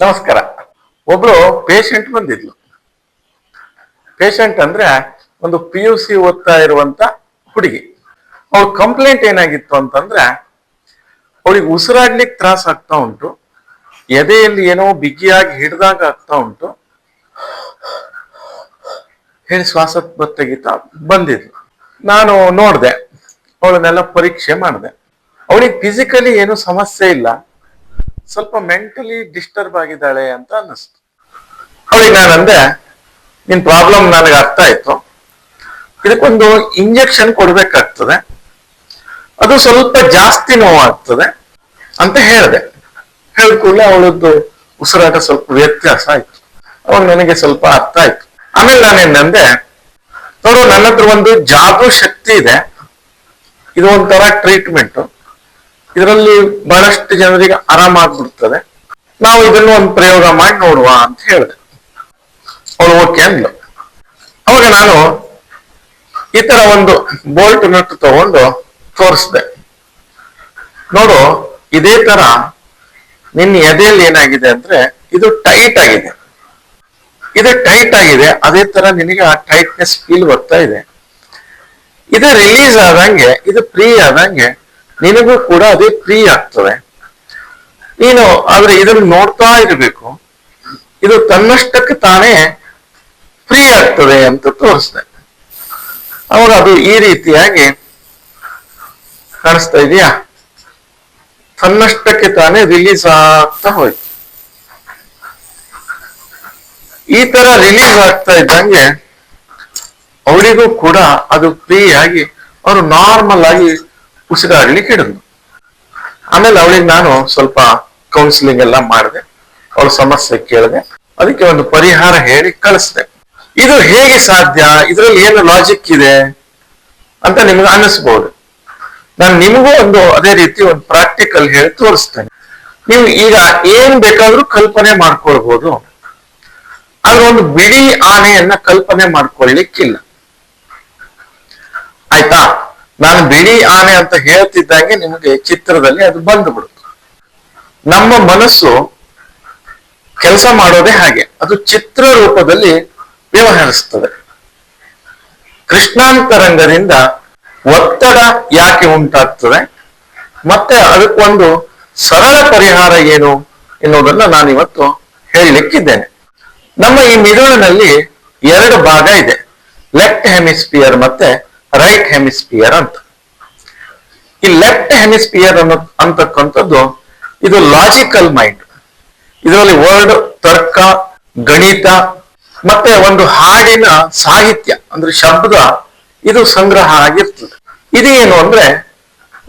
ನಮಸ್ಕಾರ. ಒಬ್ರು patient ಬಂದಿದ್ಲು. Patient ಅಂದ್ರೆ ಒಂದು ಪಿ ಯು ಸಿ ಓದ್ತಾ ಇರುವಂತ ಹುಡುಗಿ. ಅವಳ ಕಂಪ್ಲೇಂಟ್ ಏನಾಗಿತ್ತು ಅಂತಂದ್ರೆ, ಅವಳಿಗೆ ಉಸಿರಾಡ್ಲಿಕ್ಕೆ ತ್ರಾಸ ಆಗ್ತಾ ಉಂಟು. ಎದೆಯಲ್ಲಿ ಏನೋ ಬಿಗಿಯಾಗಿ ಹಿಡ್ದಾಗ ಆಗ್ತಾ ಉಂಟು. ಹೇಳಿ ಶ್ವಾಸ ತೆಗಿತಾ ಬಂದಿದ್ಲು. ನಾನು ನೋಡಿದೆ, ಅವಳನ್ನೆಲ್ಲ ಪರೀಕ್ಷೆ ಮಾಡಿದೆ. ಅವಳಿಗೆ ಫಿಸಿಕಲಿ ಏನು ಸಮಸ್ಯೆ ಇಲ್ಲ. ಸ್ವಲ್ಪ ಮೆಂಟಲಿ ಡಿಸ್ಟರ್ಬ್ ಆಗಿದ್ದಾಳೆ ಅಂತ ಅನ್ನಿಸ್ತು. ಅವಳಿಗೆ ನಾನು ಅಂದೆ, ನಿನ್ ಪ್ರಾಬ್ಲಮ್ ನನಗೆ ಅರ್ಥ ಆಯ್ತು. ಇದಕ್ಕೊಂದು ಇಂಜೆಕ್ಷನ್ ಕೊಡ್ಬೇಕಾಗ್ತದೆ. ಅದು ಸ್ವಲ್ಪ ಜಾಸ್ತಿ ನೋವಾಗ್ತದೆ ಅಂತ ಹೇಳಿದೆ. ಹೇಳಿದ ಕೂಡಲೇ ಅವಳದ್ದು ಉಸಿರಾಟ ಸ್ವಲ್ಪ ವ್ಯತ್ಯಾಸ ಆಯ್ತು. ಅವಳು ನನಗೆ ಸ್ವಲ್ಪ ಅರ್ಥ ಆಯ್ತು. ಆಮೇಲೆ ನಾನೇನಂದೆ ನೋಡು ನನ್ನ ಹತ್ರ ಒಂದು ಜಾದು ಶಕ್ತಿ ಇದೆ. ಇದು ಒಂಥರ ಟ್ರೀಟ್ಮೆಂಟ್ ಇದರಲ್ಲಿ ಬಹಳಷ್ಟು ಜನರಿಗೆ ಆರಾಮಾಗ್ಬಿಡ್ತದೆ ನಾವು ಇದನ್ನು ಒಂದು ಪ್ರಯೋಗ ಮಾಡಿ ನೋಡುವ ಅಂತ ಹೇಳಿದೆ. ಅವಳು ಓಕೆ ಅಂದ್ಲು. ಅವಾಗ ನಾನು ಈ ತರ ಒಂದು ಬೋಲ್ಟ್ ನಟ್ಟು ತಗೊಂಡು ತೋರಿಸ್ದೆ. ನೋಡು, ಇದೇ ತರ ನಿನ್ನ ಎದೆಯಲ್ಲಿ ಏನಾಗಿದೆ ಅಂದ್ರೆ ಇದು ಟೈಟ್ ಆಗಿದೆ. ಇದು ಟೈಟ್ ಆಗಿದೆ, ಅದೇ ತರ ನಿನಗೆ ಆ ಟೈಟ್ನೆಸ್ ಫೀಲ್ ಬರ್ತಾ ಇದೆ. ಇದು ರಿಲೀಸ್ ಆದಂಗೆ, ಇದು ಫ್ರೀ ಆದಂಗೆ ನಿನಗೂ ಕೂಡ ಅದೇ ಫ್ರೀ ಆಗ್ತದೆ. ನೀನು ಆದ್ರೆ ಇದನ್ನು ನೋಡ್ತಾ ಇರಬೇಕು. ಇದು ತನ್ನಷ್ಟಕ್ಕೆ ತಾನೇ ಫ್ರೀ ಆಗ್ತದೆ ಅಂತ ತೋರಿಸ್ದೆ. ಅವಾಗ ಅದು ಈ ರೀತಿಯಾಗಿ ಕಾಣಿಸ್ತಾ ಇದೆಯಾ? ತನ್ನಷ್ಟಕ್ಕೆ ತಾನೇ ರಿಲೀಸ್ ಆಗ್ತಾ ಹೋಯ್ತು. ಈ ತರ ರಿಲೀಸ್ ಆಗ್ತಾ ಇದ್ದಂಗೆ ಅವರಿಗೂ ಕೂಡ ಅದು ಫ್ರೀ ಆಗಿ, ಅವರು ನಾರ್ಮಲ್ ಆಗಿ ಉಸಿರಾಡ್ಲಿಕ್ಕೆ ಹಿಡಿದ್ರು ಆಮೇಲೆ ಅವಳಿಗೆ ನಾನು ಸ್ವಲ್ಪ ಕೌನ್ಸಿಲಿಂಗ್ ಎಲ್ಲ ಮಾಡಿದೆ. ಅವಳ ಸಮಸ್ಯೆ ಕೇಳಿದೆ. ಅದಕ್ಕೆ ಒಂದು ಪರಿಹಾರ ಹೇಳಿ ಕಳಿಸ್ದೆ. ಇದು ಹೇಗೆ ಸಾಧ್ಯ? ಇದರಲ್ಲಿ ಏನು ಲಾಜಿಕ್ ಇದೆ ಅಂತ ನಿಮ್ಗೆ ಅನ್ನಿಸ್ಬೋದು. ನಾನು ನಿಮಗೂ ಒಂದು ಅದೇ ರೀತಿ ಒಂದು ಪ್ರಾಕ್ಟಿಕಲ್ ಹೇಳಿ ತೋರಿಸ್ತೇನೆ. ನೀವು ಈಗ ಏನ್ ಬೇಕಾದ್ರೂ ಕಲ್ಪನೆ ಮಾಡ್ಕೊಳ್ಬಹುದು ಆದ್ರೆ ಒಂದು ಬಿಳಿ ಆನೆಯನ್ನ ಕಲ್ಪನೆ ಮಾಡ್ಕೊಳ್ಳಿಕ್ಕಿಲ್ಲ ಆಯ್ತಾ? ನಾನು ಬಿಳಿ ಆನೆ ಅಂತ ಹೇಳ್ತಿದ್ದಂಗೆ ನಿಮಗೆ ಚಿತ್ರದಲ್ಲಿ ಅದು ಬಂದು ಬಿಡುತ್ತೆ ನಮ್ಮ ಮನಸ್ಸು ಕೆಲಸ ಮಾಡೋದೇ ಹಾಗೆ. ಅದು ಚಿತ್ರ ರೂಪದಲ್ಲಿ ವ್ಯವಹರಿಸ್ತದೆ. ಕೃಷ್ಣಾಂತರಂಗದಿಂದ ಒತ್ತಡ ಯಾಕೆ ಉಂಟಾಗ್ತದೆ? ಮತ್ತೆ ಅದಕ್ಕೊಂದು ಸರಳ ಪರಿಹಾರ ಏನು ಎನ್ನುವುದನ್ನ ನಾನು ಇವತ್ತು ಹೇಳಲಿಕ್ಕಿದ್ದೇನೆ ನಮ್ಮ ಈ ಮಿದುಳಿನಲ್ಲಿ ಎರಡು ಭಾಗ ಇದೆ. ಲೆಫ್ಟ್ ಹೆಮಿಸ್ಪಿಯರ್ ಮತ್ತೆ ರೈಟ್ ಹೆಮಿಸ್ಪಿಯರ್ ಅಂತ. ಈ ಲೆಫ್ಟ್ ಹೆಮಿಸ್ಪಿಯರ್ ಅನ್ನೋ ಅಂತಕ್ಕಂಥದ್ದು, ಇದು ಲಾಜಿಕಲ್ ಮೈಂಡ್ ಇದರಲ್ಲಿ ವರ್ಡ್ ತರ್ಕ, ಗಣಿತ, ಮತ್ತೆ ಒಂದು ಹಾಡಿನ ಸಾಹಿತ್ಯ, ಅಂದ್ರೆ ಶಬ್ದ, ಇದು ಸಂಗ್ರಹ ಆಗಿರ್ತದೆ. ಇದೇನು ಅಂದ್ರೆ,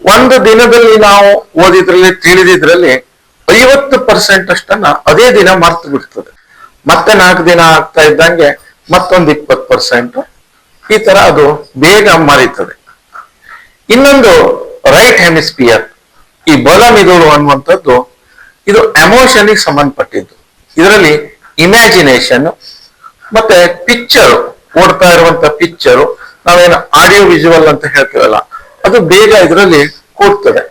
ಒಂದು ದಿನದಲ್ಲಿ ನಾವು ಓದಿದ್ರಲ್ಲಿ, ತಿಳಿದಿದ್ರಲ್ಲಿ ಐವತ್ತು ಪರ್ಸೆಂಟ್ ಅಷ್ಟನ್ನ ಅದೇ ದಿನ ಮರ್ತು ಬಿಡ್ತದೆ. ಮತ್ತೆ ನಾಲ್ಕು ದಿನ ಆಗ್ತಾ ಇದ್ದಂಗೆ ಮತ್ತೊಂದು ಇಪ್ಪತ್ತು ಪರ್ಸೆಂಟ್ ಈ ತರ ಅದು ಬೇಗ ಮರೀತದೆ. ಇನ್ನೊಂದು ರೈಟ್ ಹೆಮಿಸ್ಪಿಯರ್ ಈ ಬಲ ಮಿದುಳು ಅನ್ನುವಂಥದ್ದು, ಇದು ಎಮೋಷನ್ಗೆ ಸಂಬಂಧಪಟ್ಟಿದ್ದು. ಇದರಲ್ಲಿ ಇಮ್ಯಾಜಿನೇಷನ್ ಮತ್ತೆ ಪಿಕ್ಚರ್ ಓಡ್ತಾ ಇರುವಂತ ಪಿಕ್ಚರು ನಾವೇನು ಆಡಿಯೋ ವಿಜುವಲ್ ಅಂತ ಹೇಳ್ತೀವಲ್ಲ, ಅದು ಬೇಗ ಇದರಲ್ಲಿ ಕೂಡ್ತದೆ.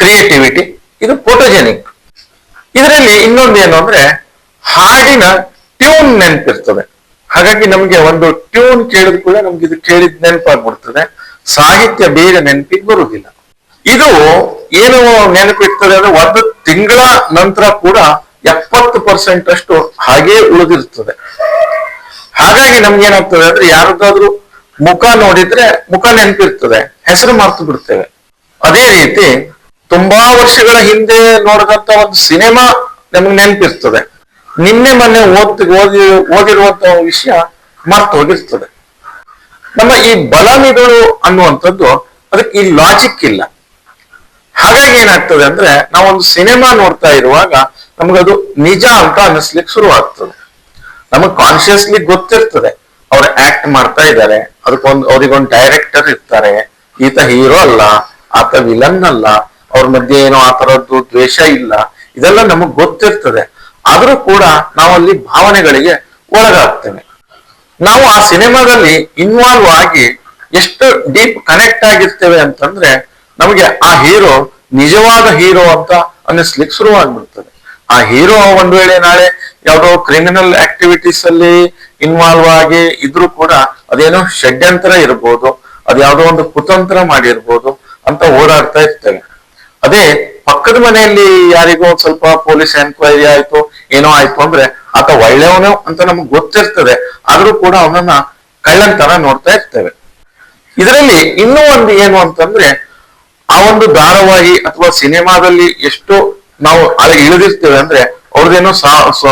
ಕ್ರಿಯೇಟಿವಿಟಿ ಇದು ಫೋಟೋಜೆನಿಕ್ ಇದರಲ್ಲಿ ಇನ್ನೊಂದು ಏನು ಅಂದ್ರೆ ಹಾಡಿನ ಟ್ಯೂನ್ ನೆನಪಿರ್ತದೆ. ಹಾಗಾಗಿ ನಮ್ಗೆ ಒಂದು ಟ್ಯೂನ್ ಕೇಳಿದ ಕೂಡ ನಮ್ಗೆ ಇದು ಕೇಳಿದ್ ನೆನಪಾಗ್ಬಿಡ್ತದೆ. ಸಾಹಿತ್ಯ ಬೇಗ ನೆನಪಿಗೆ ಬರುವುದಿಲ್ಲ. ಇದು ಏನು ನೆನಪಿರ್ತದೆ ಅಂದ್ರೆ ಒಂದು ತಿಂಗಳ ನಂತರ ಕೂಡ ಎಪ್ಪತ್ತು ಪರ್ಸೆಂಟ್ ಅಷ್ಟು ಹಾಗೇ ಉಳಿದಿರ್ತದೆ. ಹಾಗಾಗಿ ನಮ್ಗೆ ಏನಾಗ್ತದೆ ಅಂದ್ರೆ ಯಾರದಾದ್ರೂ ಮುಖ ನೋಡಿದ್ರೆ ಮುಖ ನೆನಪಿರ್ತದೆ, ಹೆಸರು ಮರ್ತು ಬಿಡ್ತೇವೆ. ಅದೇ ರೀತಿ ತುಂಬಾ ವರ್ಷಗಳ ಹಿಂದೆ ನೋಡಿದಂತ ಒಂದು ಸಿನಿಮಾ ನಮ್ಗೆ ನೆನಪಿರ್ತದೆ. ನಿನ್ನೆ ಮೊನ್ನೆ ಓದ್ ಓದಿ ಓದಿರುವಂತಹ ವಿಷಯ ಮರ್ತು ಹೋಗಿರ್ತದೆ ನಮ್ಮ ಈ ಬಲಮಿಗಳು ಅನ್ನುವಂಥದ್ದು ಅದಕ್ಕೆ ಈ ಲಾಜಿಕ್ ಇಲ್ಲ. ಹಾಗಾಗಿ ಏನಾಗ್ತದೆ ಅಂದ್ರೆ ನಾವೊಂದು ಸಿನಿಮಾ ನೋಡ್ತಾ ಇರುವಾಗ ನಮಗದು ನಿಜ ಅಂತ ಅನ್ನಿಸ್ಲಿಕ್ಕೆ ಶುರು ಆಗ್ತದೆ ನಮಗ್ ಕಾನ್ಶಿಯಸ್ಲಿ ಗೊತ್ತಿರ್ತದೆ. ಅವ್ರು ಆಕ್ಟ್ ಮಾಡ್ತಾ ಇದ್ದಾರೆ. ಅದಕ್ಕೊಂದು ಅವ್ರಿಗೊಂದು ಡೈರೆಕ್ಟರ್ ಇರ್ತಾರೆ. ಈತ ಹೀರೋ ಅಲ್ಲ, ಆತ ವಿಲನ್ ಅಲ್ಲ, ಅವ್ರ ಮಧ್ಯೆ ಏನೋ ಆ ತರದ್ದು ದ್ವೇಷ ಇಲ್ಲ. ಇದೆಲ್ಲ ನಮಗ್ ಗೊತ್ತಿರ್ತದೆ. ಆದ್ರೂ ಕೂಡ ನಾವಲ್ಲಿ ಭಾವನೆಗಳಿಗೆ ಒಳಗಾಗ್ತೇವೆ. ನಾವು ಆ ಸಿನಿಮಾದಲ್ಲಿ ಇನ್ವಾಲ್ವ್ ಆಗಿ ಎಷ್ಟು ಡೀಪ್ ಕನೆಕ್ಟ್ ಆಗಿರ್ತೇವೆ ಅಂತಂದ್ರೆ ನಮಗೆ ಆ ಹೀರೋ ನಿಜವಾದ ಹೀರೋ ಅಂತ ಅನ್ನಿಸ್ಲಿಕ್ಕೆ ಶುರುವಾಗ್ಬಿಡ್ತದೆ. ಆ ಹೀರೋ ಒಂದ್ ವೇಳೆ ನಾಳೆ ಯಾವ್ದೋ ಕ್ರಿಮಿನಲ್ ಆಕ್ಟಿವಿಟೀಸ್ ಅಲ್ಲಿ ಇನ್ವಾಲ್ವ್ ಆಗಿ ಇದ್ರೂ ಕೂಡ ಅದೇನೋ ಷಡ್ಯಂತರ ಇರ್ಬೋದು, ಅದ್ಯಾವುದೋ ಒಂದು ಕುತಂತ್ರ ಮಾಡಿರ್ಬೋದು ಅಂತ ಓಡಾಡ್ತಾ ಇರ್ತೇವೆ. ಅದೇ ಪಕ್ಕದ ಮನೆಯಲ್ಲಿ ಯಾರಿಗೋ ಒಂದ್ ಸ್ವಲ್ಪ ಪೊಲೀಸ್ ಎನ್ಕ್ವೈರಿ ಆಯ್ತು, ಏನೋ ಆಯ್ತು ಅಂದ್ರೆ ಆತ ಒಳ್ಳೆಯವನು ಅಂತ ನಮ್ಗೆ ಗೊತ್ತಿರ್ತದೆ. ಆದ್ರೂ ಕೂಡ ಅವನನ್ನ ಕಳ್ಳಂತನ ನೋಡ್ತಾ ಇರ್ತೇವೆ. ಇದರಲ್ಲಿ ಇನ್ನೂ ಒಂದು ಏನು ಅಂತಂದ್ರೆ, ಆ ಒಂದು ಧಾರಾವಾಹಿ ಅಥವಾ ಸಿನಿಮಾದಲ್ಲಿ ಎಷ್ಟು ನಾವು ಅಲ್ಲಿ ಇಳಿದಿರ್ತೇವೆ ಅಂದ್ರೆ, ಅವ್ರದ್ದೇನೋ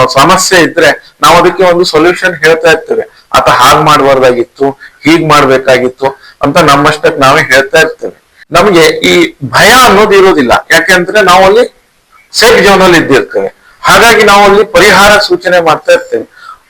ಸಮಸ್ಯೆ ಇದ್ರೆ ನಾವು ಅದಕ್ಕೆ ಒಂದು ಸೊಲ್ಯೂಷನ್ ಹೇಳ್ತಾ ಇರ್ತೇವೆ. ಆತ ಹಾಗ್ ಮಾಡಬಾರ್ದಾಗಿತ್ತು, ಹೀಗ್ ಮಾಡ್ಬೇಕಾಗಿತ್ತು ಅಂತ ನಮ್ಮಷ್ಟಕ್ಕೆ ನಾವೇ ಹೇಳ್ತಾ ಇರ್ತೇವೆ. ನಮಗೆ ಈ ಭಯ ಅನ್ನೋದು ಇರೋದಿಲ್ಲ. ಯಾಕೆಂದ್ರೆ ನಾವು ಅಲ್ಲಿ ಸೇಫ್ ಜೋನ್ ಅಲ್ಲಿ ಇದ್ದಿರ್ತೇವೆ. ಹಾಗಾಗಿ ನಾವು ಅಲ್ಲಿ ಪರಿಹಾರ ಸೂಚನೆ ಮಾಡ್ತಾ ಇರ್ತೇವೆ.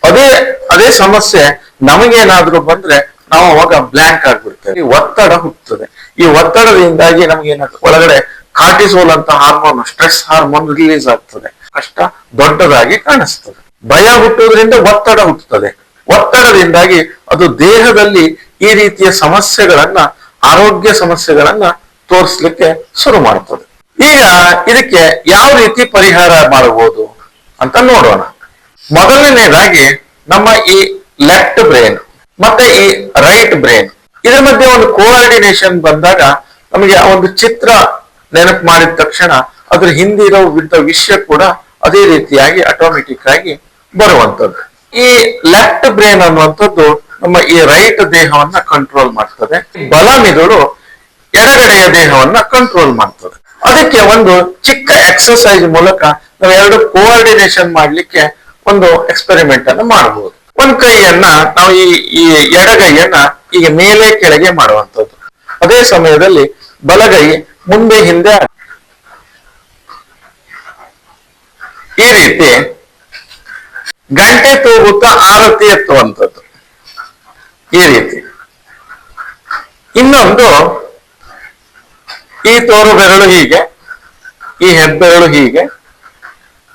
ಅದೇ ಅದೇ ಸಮಸ್ಯೆ ನಮಗೇನಾದ್ರೂ ಬಂದ್ರೆ ನಾವು ಅವಾಗ ಬ್ಲಾಂಕ್ ಆಗ್ಬಿಡ್ತೇವೆ. ಈ ಒತ್ತಡ ಹುಟ್ಟುತ್ತದೆ. ಈ ಒತ್ತಡದಿಂದಾಗಿ ನಮ್ಗೆ ಏನಾಗ್ತದೆ ಒಳಗಡೆ ಕಾರ್ಟಿಸೋಲ್ ಅಂತ ಹಾರ್ಮೋನ್ ಸ್ಟ್ರೆಸ್ ಹಾರ್ಮೋನ್ ರಿಲೀಸ್ ಆಗ್ತದೆ. ಕಷ್ಟ ದೊಡ್ಡದಾಗಿ ಕಾಣಿಸ್ತದೆ. ಭಯ ಹುಟ್ಟುವುದರಿಂದ ಒತ್ತಡ ಹುಟ್ಟುತ್ತದೆ. ಒತ್ತಡದಿಂದಾಗಿ ಅದು ದೇಹದಲ್ಲಿ ಈ ರೀತಿಯ ಸಮಸ್ಯೆಗಳನ್ನ ಆರೋಗ್ಯ ಸಮಸ್ಯೆಗಳನ್ನ ತೋರಿಸ್ಲಿಕ್ಕೆ ಶುರು ಮಾಡುತ್ತದೆ ಈಗ ಇದಕ್ಕೆ ಯಾವ ರೀತಿ ಪರಿಹಾರ ಮಾಡಬಹುದು ಅಂತ ನೋಡೋಣ. ಮೊದಲನೇದಾಗಿ ನಮ್ಮ ಈ ಲೆಫ್ಟ್ ಬ್ರೈನ್ ಮತ್ತೆ ಈ ರೈಟ್ ಬ್ರೈನ್ ಇದರ ಮಧ್ಯೆ ಒಂದು ಕೋಆರ್ಡಿನೇಷನ್ ಬಂದಾಗ ನಮಗೆ ಆ ಒಂದು ಚಿತ್ರ ನೆನಪು ಮಾಡಿದ ತಕ್ಷಣ ಅದ್ರ ಹಿಂದಿರೋ ವಿಧ ವಿಷಯ ಕೂಡ ಅದೇ ರೀತಿಯಾಗಿ ಆಟೋಮೆಟಿಕ್ ಆಗಿ ಬರುವಂತದ್ದು. ಈ ಲೆಫ್ಟ್ ಬ್ರೈನ್ ಅನ್ನುವಂಥದ್ದು ನಮ್ಮ ಈ ರೈಟ್ ದೇಹವನ್ನ ಕಂಟ್ರೋಲ್ ಮಾಡ್ತದೆ. ಬಲ ಮಿದುಳು ಎಡಗಡೆಯ ದೇಹವನ್ನ ಕಂಟ್ರೋಲ್ ಮಾಡ್ತದೆ. ಅದಕ್ಕೆ ಒಂದು ಚಿಕ್ಕ ಎಕ್ಸರ್ಸೈಸ್ ಮೂಲಕ ನಾವು ಎರಡು ಕೋಆರ್ಡಿನೇಷನ್ ಮಾಡ್ಲಿಕ್ಕೆ ಒಂದು ಎಕ್ಸ್ಪೆರಿಮೆಂಟ್ ಅನ್ನು ಮಾಡಬಹುದು ಒಂದ್ ಕೈಯನ್ನ ನಾವು ಈ ಈ ಎಡಗೈಯನ್ನ ಈಗ ಮೇಲೆ ಕೆಳಗೆ ಮಾಡುವಂತದ್ದು ಅದೇ ಸಮಯದಲ್ಲಿ ಬಲಗೈ ಮುಂದೆ ಹಿಂದೆ ಈ ರೀತಿ ಗಂಟೆ ತೂಗುತ್ತಾ ಆರತಿ ಎತ್ತುವಂಥದ್ದು. ಈ ರೀತಿ. ಇನ್ನೊಂದು, ಈ ತೋರು ಬೆರಳು ಹೀಗೆ, ಈ ಹೆಬ್ಬೆರಳು ಹೀಗೆ,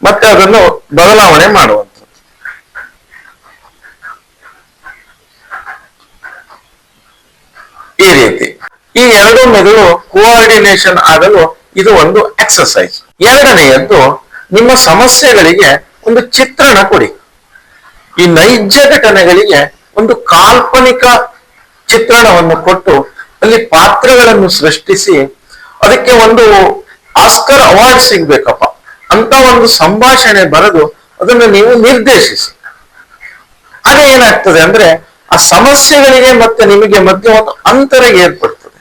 ಮತ್ತೆ ಅದನ್ನು ಬದಲಾವಣೆ ಮಾಡುವಂಥದ್ದು. ಈ ರೀತಿ. ಈ ಎರಡು ಮೆದುಳು ಕೋಆರ್ಡಿನೇಷನ್ ಆಗಲು ಇದು ಒಂದು ಎಕ್ಸರ್ಸೈಸ್ ಎರಡನೆಯದ್ದು, ನಿಮ್ಮ ಸಮಸ್ಯೆಗಳಿಗೆ ಒಂದು ಚಿತ್ರಣ ಕೊಡಿ. ಈ ನೈಜ ಘಟನೆಗಳಿಗೆ ಒಂದು ಕಾಲ್ಪನಿಕ ಚಿತ್ರಣವನ್ನು ಕೊಟ್ಟು ಅಲ್ಲಿ ಪಾತ್ರಗಳನ್ನು ಸೃಷ್ಟಿಸಿ ಅದಕ್ಕೆ ಒಂದು ಆಸ್ಕರ್ ಅವಾರ್ಡ್ ಸಿಗ್ಬೇಕಪ್ಪ. ಅಂತ ಒಂದು ಸಂಭಾಷಣೆ ಬರೆದು ಅದನ್ನು ನೀವು ನಿರ್ದೇಶಿಸಿ. ಆಗ ಏನಾಗ್ತದೆ ಅಂದ್ರೆ ಆ ಸಮಸ್ಯೆಗಳಿಗೆ ಮತ್ತೆ ನಿಮಗೆ ಮಧ್ಯೆ ಒಂದು ಅಂತರ ಏರ್ಪಡ್ತದೆ.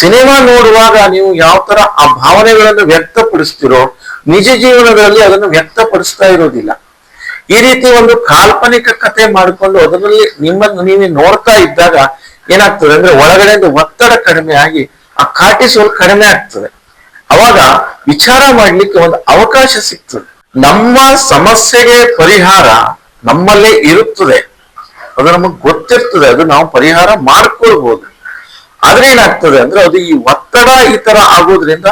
ಸಿನಿಮಾ ನೋಡುವಾಗ ನೀವು ಯಾವ ತರ ಆ ಭಾವನೆಗಳನ್ನು ವ್ಯಕ್ತಪಡಿಸ್ತಿರೋ, ನಿಜ ಜೀವನದಲ್ಲಿ ಅದನ್ನು ವ್ಯಕ್ತಪಡಿಸ್ತಾ ಇರೋದಿಲ್ಲ. ಈ ರೀತಿ ಒಂದು ಕಾಲ್ಪನಿಕ ಕಥೆ ಮಾಡಿಕೊಂಡು ಅದರಲ್ಲಿ ನಿಮ್ಮನ್ನು ನೀವು ನೋಡ್ತಾ ಇದ್ದಾಗ ಏನಾಗ್ತದೆ ಅಂದ್ರೆ ಒಳಗಡೆಯಿಂದ ಒತ್ತಡ ಕಡಿಮೆ ಆಗಿ ಆ ಕಾಟಿಸೋಲ್ ಕಡಿಮೆ ಆಗ್ತದೆ. ಅವಾಗ ವಿಚಾರ ಮಾಡ್ಲಿಕ್ಕೆ ಒಂದು ಅವಕಾಶ ಸಿಗ್ತದೆ. ನಮ್ಮ ಸಮಸ್ಯೆಗೆ ಪರಿಹಾರ ನಮ್ಮಲ್ಲೇ ಇರುತ್ತದೆ. ಅದು ನಮಗ್ ಗೊತ್ತಿರ್ತದೆ, ಅದು ನಾವು ಪರಿಹಾರ ಮಾಡ್ಕೊಳ್ಬಹುದು ಆದ್ರೆ ಏನಾಗ್ತದೆ ಅಂದ್ರೆ ಅದು ಈ ಒತ್ತಡ ಈ ತರ ಆಗೋದ್ರಿಂದ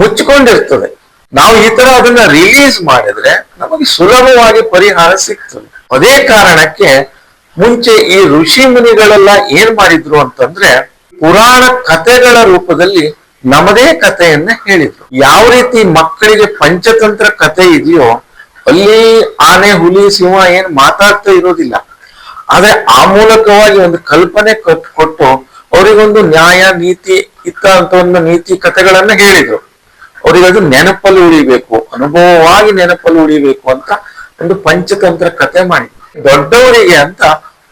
ಮುಚ್ಕೊಂಡಿರ್ತದೆ. ನಾವು ಈ ತರ ಅದನ್ನ ರಿಲೀಸ್ ಮಾಡಿದ್ರೆ ನಮಗೆ ಸುಲಭವಾಗಿ ಪರಿಹಾರ ಸಿಗ್ತದೆ. ಅದೇ ಕಾರಣಕ್ಕೆ ಮುಂಚೆ ಈ ಋಷಿ ಮುನಿಗಳೆಲ್ಲ ಏನ್ ಮಾಡಿದ್ರು ಅಂತಂದ್ರೆ ಪುರಾಣ ಕಥೆಗಳ ರೂಪದಲ್ಲಿ ನಮ್ಮದೇ ಕಥೆಯನ್ನ ಹೇಳಿದ್ರು. ಯಾವ ರೀತಿ ಮಕ್ಕಳಿಗೆ ಪಂಚತಂತ್ರ ಕಥೆ ಇದೆಯೋ ಅಲ್ಲಿ ಆನೆ, ಹುಲಿ, ಸಿಂಹ ಏನ್ ಮಾತಾಡ್ತಾ ಇರೋದಿಲ್ಲ. ಆದ್ರೆ ಆ ಮೂಲಕವಾಗಿ ಒಂದು ಕಲ್ಪನೆ ಕೊಟ್- ಕೊಟ್ಟು ಅವರಿಗೊಂದು ನ್ಯಾಯ, ನೀತಿ ಇತ್ತ ಅಂತ ಒಂದು ನೀತಿ ಕಥೆಗಳನ್ನ ಹೇಳಿದ್ರು. ಅವರಿಗೆ ಅದು ನೆನಪಲ್ಲಿ ಉಳಿಬೇಕು, ಅನುಭವವಾಗಿ ನೆನಪಲ್ಲಿ ಉಳಿಬೇಕು ಅಂತ ಒಂದು ಪಂಚತಂತ್ರ ಕಥೆ ಮಾಡಿ, ದೊಡ್ಡವರಿಗೆ ಅಂತ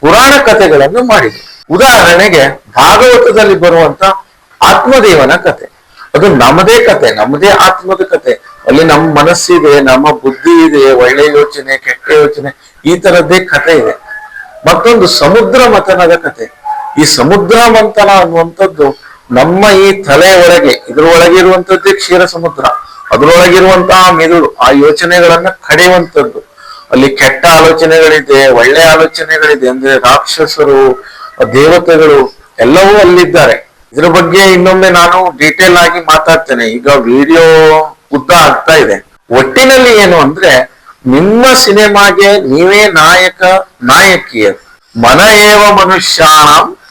ಪುರಾಣ ಕಥೆಗಳನ್ನು ಮಾಡಿದ್ರು ಉದಾಹರಣೆಗೆ ಭಾಗವತದಲ್ಲಿ ಬರುವಂತ ಆತ್ಮದೇವನ ಕತೆ ಅದು ನಮ್ಮದೇ ಕತೆ ನಮ್ಮದೇ ಆತ್ಮದ ಕತೆ ಅಲ್ಲಿ ನಮ್ಮ ಮನಸ್ಸಿದೆ, ನಮ್ಮ ಬುದ್ಧಿ ಇದೆ, ಒಳ್ಳೆ ಯೋಚನೆ, ಕೆಟ್ಟ ಯೋಚನೆ, ಈ ತರದ್ದೇ ಕತೆ ಇದೆ. ಮತ್ತೊಂದು ಸಮುದ್ರ ಮಥನದ ಕತೆ ಈ ಸಮುದ್ರ ಮಂಥನ ಅನ್ನುವಂಥದ್ದು ನಮ್ಮ ಈ ತಲೆ ಒಳಗೆ, ಇದ್ರೊಳಗೆ ಇರುವಂತದ್ದೇ ಕ್ಷೀರ ಸಮುದ್ರ ಅದ್ರೊಳಗಿರುವಂತಹ ಮೆದುಳು, ಆ ಯೋಚನೆಗಳನ್ನ ಕಡೆಯುವಂಥದ್ದು ಅಲ್ಲಿ ಕೆಟ್ಟ ಆಲೋಚನೆಗಳಿದೆ, ಒಳ್ಳೆ ಆಲೋಚನೆಗಳಿದೆ ಅಂದ್ರೆ ರಾಕ್ಷಸರು, ದೇವತೆಗಳು ಎಲ್ಲವೂ ಅಲ್ಲಿದ್ದಾರೆ. ಇದ್ರ ಬಗ್ಗೆ ಇನ್ನೊಮ್ಮೆ ನಾನು ಡೀಟೇಲ್ ಆಗಿ ಮಾತಾಡ್ತೇನೆ. ಈಗ ವಿಡಿಯೋ ಉದ್ದ ಆಗ್ತಾ ಇದೆ. ಒಟ್ಟಿನಲ್ಲಿ ಏನು ಅಂದ್ರೆ, ನಿಮ್ಮ ಸಿನಿಮಾಗೆ ನೀವೇ ನಾಯಕ, ನಾಯಕಿಯರು. ಮನ ಏವ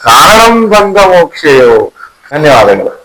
ಕಾರಣಂ ಬಂದ ಮೋಕ್ಷಯೋ. ಧನ್ಯವಾದಗಳು